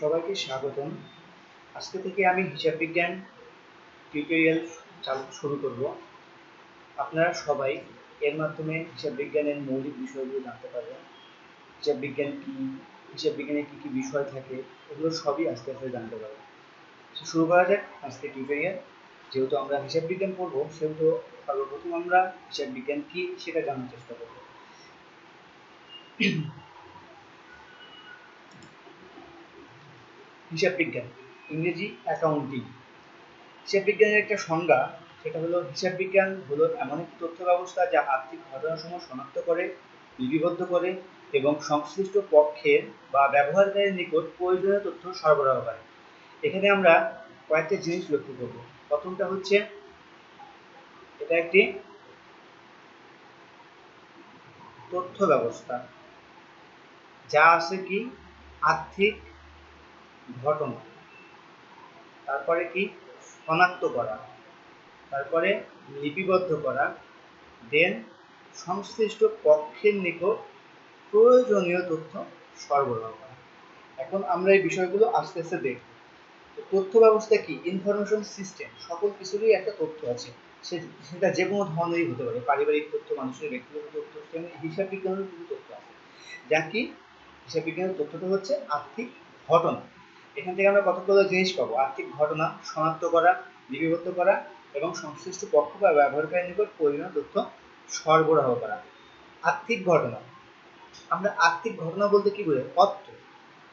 সবাইকে স্বাগতম। আজকে থেকে আমি হিসাব বিজ্ঞান টিউটোরিয়াল চালু, শুরু করব। আপনারা সবাই এর মাধ্যমে হিসাব বিজ্ঞানের মৌলিক বিষয়গুলো জানতে পারবেন। হিসাব বিজ্ঞান কি? হিসাব বিজ্ঞানের কি কি বিষয় থাকে? এগুলো সবই আস্তে আস্তে জানতে পারবেন। শুরু করা যাক আজকে টিউটোরিয়াল যেহেতু আমরা হিসাব বিজ্ঞান পড়ব, সেহেতু সর্বপ্রথম আমরা হিসাব বিজ্ঞান কি সেটা জানার চেষ্টা করব। হিসাব বিজ্ঞান, ইংরেজি অ্যাকাউন্টিং হিসাব বিজ্ঞানের একটা সংজ্ঞা, সেটা হলো হিসাব বিজ্ঞান হলো এমন একটি তথ্য ব্যবস্থা যা আর্থিক ঘটনাসমূহ শনাক্ত করে, লিপিবদ্ধ করে এবং সংশ্লিষ্ট পক্ষের বা ব্যবহারকারীর নিকট প্রয়োজনীয় তথ্য সরবরাহ করে। এখানে আমরা কয়েকটা জিনিস লক্ষ্য করব। প্রথমটা হচ্ছে, এটা একটি তথ্য ব্যবস্থা যা আছে কি? আর্থিক ঘটনা। তারপরে কি? শনাক্ত করা। তারপরে লিপিবদ্ধ করা। দেন সংশ্লিষ্ট পক্ষের নিকট প্রয়োজনীয় তথ্য সরবরাহ করা। এখন আমরা এই বিষয়গুলো আস্তে আস্তে দেখব। তথ্য ব্যবস্থা কি? ইনফরমেশন সিস্টেম সকল কিছুরই একটা তথ্য আছে। সেটা যে কোনো ধরনেরই হতে পারে। পারিবারিক তথ্য, মানুষের ব্যক্তিগত তথ্য হিসাব বিজ্ঞানের কিছু তথ্য আছে। যা কি? হিসাব বিজ্ঞানের তথ্যটা হচ্ছে আর্থিক ঘটনা। এখান থেকে আমরা কতগুলো জিনিস পাবো? আর্থিক ঘটনা, শনাক্ত করা, লিপিবদ্ধ করা এবং সংশ্লিষ্ট পক্ষ বা ব্যবহারকারীর নিকট প্রয়োজনীয় তথ্য সরবরাহ করা। আর্থিক ঘটনা। আমরা আর্থিক ঘটনা বলতে কি বলি অর্থ।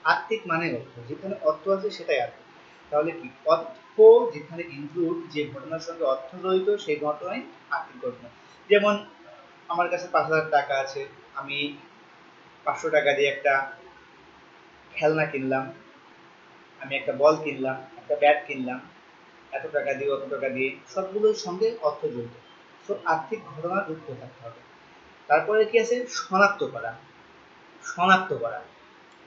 আর্থিক মানে অর্থ। যেখানে অর্থ আছে সেটাই আর্থিক। তাহলে কি? অর্থ যেখানে ইনক্লুড যে ঘটনার সঙ্গে অর্থ জড়িত সেই ঘটনাই আর্থিক ঘটনা। যেমন আমার কাছে পাঁচ হাজার টাকা আছে, আমি পাঁচশো টাকা দিয়ে একটা খেলনা কিনলাম। আমি একটা বল কিনলাম, একটা ব্যাট কিনলাম, এত টাকা দিয়ে অত টাকা দিয়ে, সবগুলোর সঙ্গে অর্থ জড়িত। সো আর্থিক ঘটনা তথ্য থাকতে হবে। তারপরে কি আছে? শনাক্ত করা। শনাক্ত করা।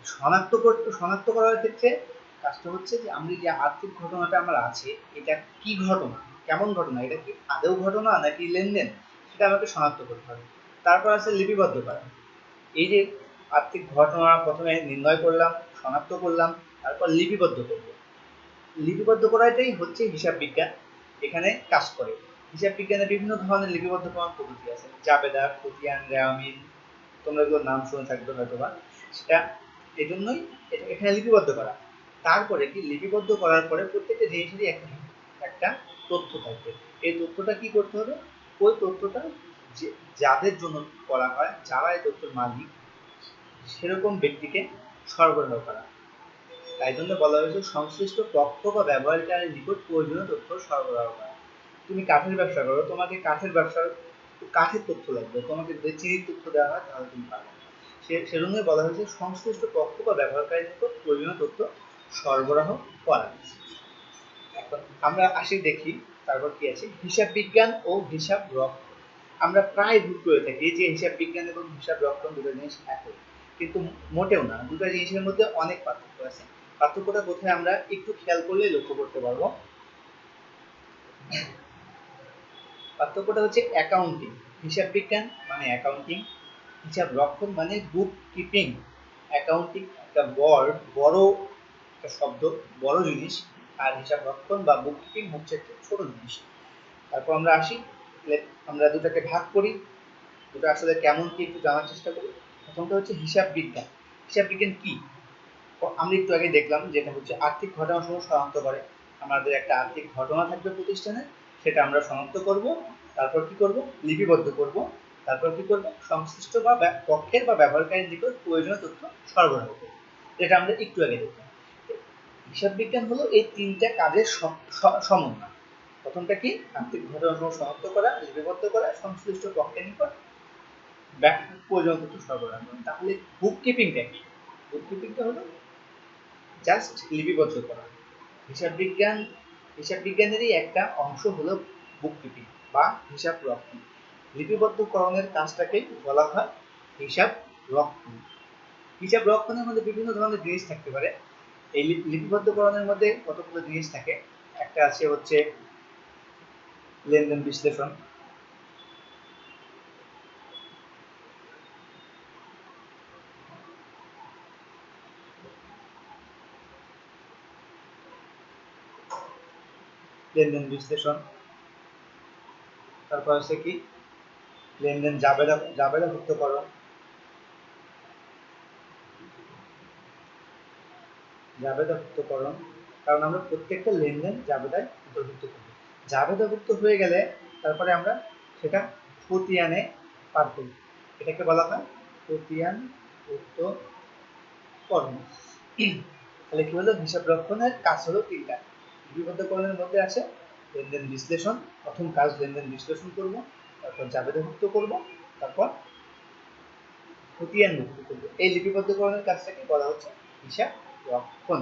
শনাক্ত করতে শনাক্ত করার ক্ষেত্রে কাজটা হচ্ছে যে আমি যে আর্থিক ঘটনাটা আমার আছে, এটা কি ঘটনা? কেমন ঘটনা? এটা কি আদৌ ঘটনা নাকি লেনদেন? সেটা আমাকে শনাক্ত করতে হবে। তারপর আছে লিপিবদ্ধ করা এই যে আর্থিক ঘটনা প্রথমে নির্ণয় করলাম, শনাক্ত করলাম তারপর লিপিবদ্ধ করব। লিপিবদ্ধ করাটাই হচ্ছে হিসাব বিজ্ঞান। এখানে কাজ করে। হিসাব বিজ্ঞানে বিভিন্ন ধরনের লিপিবদ্ধ করার পদ্ধতি আছে। জাবেদা খতিয়ান রেয়ামিন তোমরা এগুলোর নাম শুনে থাকবে হয়তো বা সেটা এই জন্যই এখানে লিপিবদ্ধ করা। তারপরে কি? লিপিবদ্ধ করার পরে প্রত্যেকটা জিনিসেরই একটা একটা তথ্য থাকবে। এই তথ্যটা কি করতে হবে? ওই তথ্যটা যে যাদের জন্য করা হয়, যারা এই তথ্যের মালিক, সেরকম ব্যক্তিকে সরবরাহ করা। তাই জন্য বলা হয়েছে সংশ্লিষ্ট পক্ষ বা ব্যবহারকারীর নিকট প্রয়োজনীয় তথ্য সরবরাহ করা। তুমি কাঠের ব্যবসা করো, তোমাকে কাঠের ব্যবসার কাঠের তথ্য লাগবে, তোমাকে যদি চিনির তথ্য দেওয়া হয় তাহলে তুমি পাবে। সে, সেজন্যই বলা হয়েছে সংশ্লিষ্ট পক্ষ বা ব্যবহারকারীর নিকট প্রয়োজনীয় তথ্য সরবরাহ করা। এখন আমরা আসি, দেখি তারপর কি আছে। হিসাব বিজ্ঞান ও হিসাব রক্ষণ। আমরা প্রায় ভুল করে থাকি যে হিসাব বিজ্ঞান এবং হিসাব রক্ষণ দুটো জিনিস একই। কিন্তু মোটেও না, দুটো জিনিসের মধ্যে অনেক পার্থক্য আছে। পার্থক্যটা কোথায় আমরা একটু খেয়াল করলে লক্ষ্য করতে পারব। পার্থক্যটা হচ্ছে অ্যাকাউন্টিং হিসাব বিজ্ঞান মানে অ্যাকাউন্টিং হিসাব রক্ষণ মানে বুক কিপিং অ্যাকাউন্টিং একটা ওয়ার্ড বড় একটা শব্দ, বড় জিনিস, আর হিসাব রক্ষণ বা বুক কিপিং হচ্ছে একটা ছোট জিনিস। তারপর আমরা আসি আমরা দুটাকে ভাগ করি, দুটো আসলে কেমন কি একটু জানার চেষ্টা করি। প্রথমটা হচ্ছে হিসাব বিজ্ঞান। হিসাব বিজ্ঞান কি? আমরা একটু আগে দেখলাম যেটা হচ্ছে আর্থিক ঘটনাসমূহ শনাক্ত করে। আমাদের একটা আর্থিক ঘটনা থাকবে প্রতিষ্ঠানে, সেটা আমরা শনাক্ত করব, তারপর কি করব? লিপিবদ্ধ করব, তারপর কি করব? সংশ্লিষ্ট বা পক্ষের বা ব্যবহারকারীর নিকট প্রয়োজনীয় তথ্য সরবরাহ করব। যেটা আমরা একটু আগে দেখলাম। হিসাব বিজ্ঞান হলো এই তিনটা কাজের সমন্বয়। প্রথমটা কি? আর্থিক ঘটনা ঘটনাসমূহ শনাক্ত করা, লিপিবদ্ধ করা, সংশ্লিষ্ট পক্ষের নিকট প্রয়োজনীয় তথ্য সরবরাহ করা। তাহলে বুক কিপিংটা কি? বুক কিপিংটা হলো জাস্ট লিপিবদ্ধ করা। হিসাব বিজ্ঞান হিসাব বিজ্ঞানেরই একটা অংশ হলো বুক কিপিং বা হিসাব রক্ষণ লিপিবদ্ধকরণের কাজটাকে বলা হয় হিসাব রক্ষণ হিসাব রক্ষণের মধ্যে বিভিন্ন ধরনের জিনিস থাকতে পারে। এই লিপিবদ্ধকরণের মধ্যে কতগুলো জিনিস থাকে? একটা আছে হচ্ছে লেনদেন বিশ্লেষণ লেনদেন বিশ্লেষণ। তারপর আছে কি? লেনদেন জাবেদা, জাবেদাভুক্তকরণ। জাবেদাভুক্তকরণ, কারণ আমরা প্রত্যেকটা লেনদেন জাবেদায় অন্তর্ভুক্ত করব। জাবেদাভুক্ত হয়ে গেলে তারপরে আমরা সেটা খতিয়ানে পার করি। এটাকে বলা হয় খতিয়ান উত্তকরণ তাহলে কি হলো হিসাব রক্ষণের কাজ হলো তিনটা। লিপিবদ্ধকরণের মধ্যে আছে, লেনদেন বিশ্লেষণ, প্রথম কাজ লেনদেন বিশ্লেষণ করব, তারপর জাবেদভুক্ত করব, তারপর খতিয়ান মুক্ত করব। এই লিপিবদ্ধকরণের কাজটাকে বলা হচ্ছে হিসাব রক্ষণ